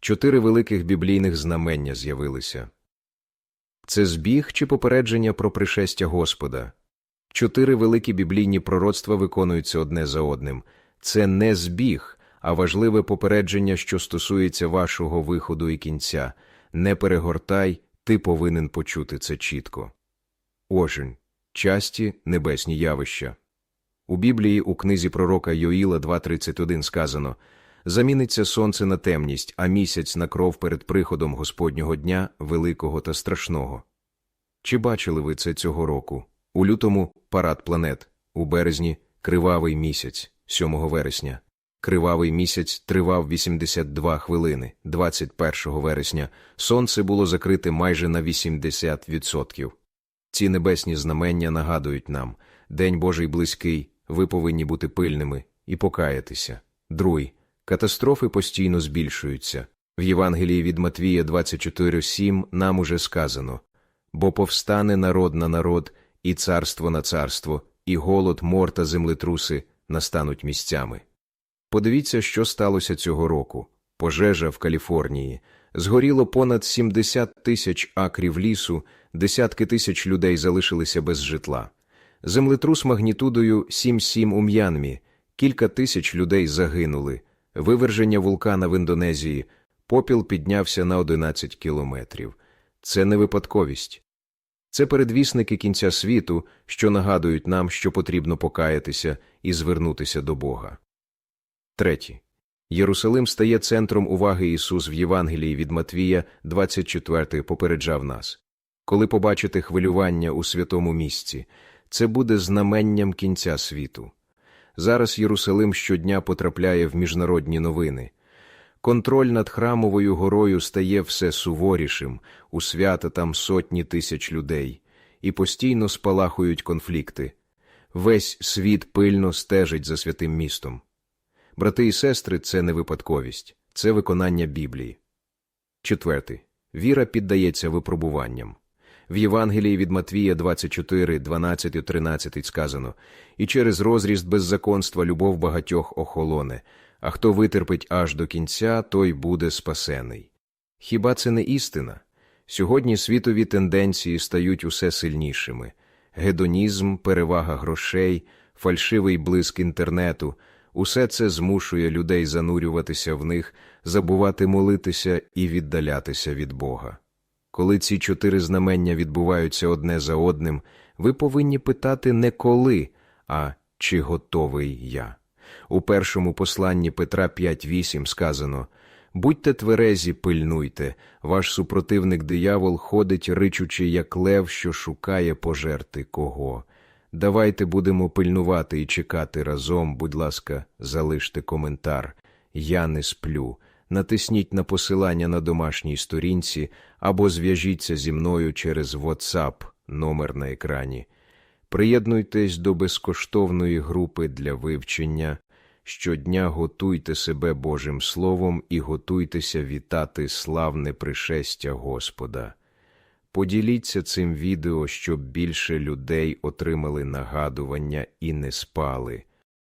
Чотири великих біблійних знамення з'явилися. Це збіг чи попередження про пришестя Господа. Чотири великі біблійні пророцтва виконуються одне за одним. Це не збіг, а важливе попередження, що стосується вашого виходу і кінця. Не перегортай, ти повинен почути це чітко. Ожень. Часті небесні явища. У Біблії у книзі пророка Йоїла 2.31 сказано «Заміниться сонце на темність, а місяць на кров перед приходом Господнього дня, великого та страшного». Чи бачили ви це цього року? У лютому – парад планет, у березні – кривавий місяць, 7 вересня. Кривавий місяць тривав 82 хвилини. 21 вересня сонце було закрите майже на 80%. Ці небесні знамення нагадують нам День Божий близький, ви повинні бути пильними і покаятися. Другий. Катастрофи постійно збільшуються. В Євангелії від Матвія 24.7 нам уже сказано «Бо повстане народ на народ, і царство на царство, і голод, мор та землетруси настануть місцями». Подивіться, що сталося цього року. Пожежа в Каліфорнії. Згоріло понад 70 тисяч акрів лісу, десятки тисяч людей залишилися без житла. Землетрус магнітудою 7,7 у М'янмі, кілька тисяч людей загинули. Виверження вулкана в Індонезії, попіл піднявся на 11 кілометрів. Це не випадковість. Це передвісники кінця світу, що нагадують нам, що потрібно покаятися і звернутися до Бога. Третє. Єрусалим стає центром уваги Ісус в Євангелії від Матвія 24 попереджав нас. Коли побачите хвилювання у святому місці, це буде знаменням кінця світу. Зараз Єрусалим щодня потрапляє в міжнародні новини. Контроль над храмовою горою стає все суворішим, у свята там сотні тисяч людей, і постійно спалахують конфлікти. Весь світ пильно стежить за святим містом. Брати і сестри, це не випадковість, це виконання Біблії. Четвертий. Віра піддається випробуванням. В Євангелії від Матвія 24, 12, 13 сказано «І через розріст беззаконства любов багатьох охолоне, а хто витерпить аж до кінця, той буде спасений». Хіба це не істина? Сьогодні світові тенденції стають усе сильнішими. Гедонізм, перевага грошей, фальшивий блиск інтернету – Усе це змушує людей занурюватися в них, забувати молитися і віддалятися від Бога. Коли ці чотири знамення відбуваються одне за одним, ви повинні питати не коли, а чи готовий я. У першому посланні Петра 5.8 сказано Будьте тверезі, пильнуйте, ваш супротивник диявол ходить, ричучи, як лев, що шукає пожерти кого. Давайте будемо пильнувати і чекати разом, будь ласка, залиште коментар. Я не сплю. Натисніть на посилання на домашній сторінці або зв'яжіться зі мною через WhatsApp, номер на екрані. Приєднуйтесь до безкоштовної групи для вивчення. Щодня готуйте себе Божим Словом і готуйтеся вітати славне пришестя Господа. Поділіться цим відео, щоб більше людей отримали нагадування і не спали.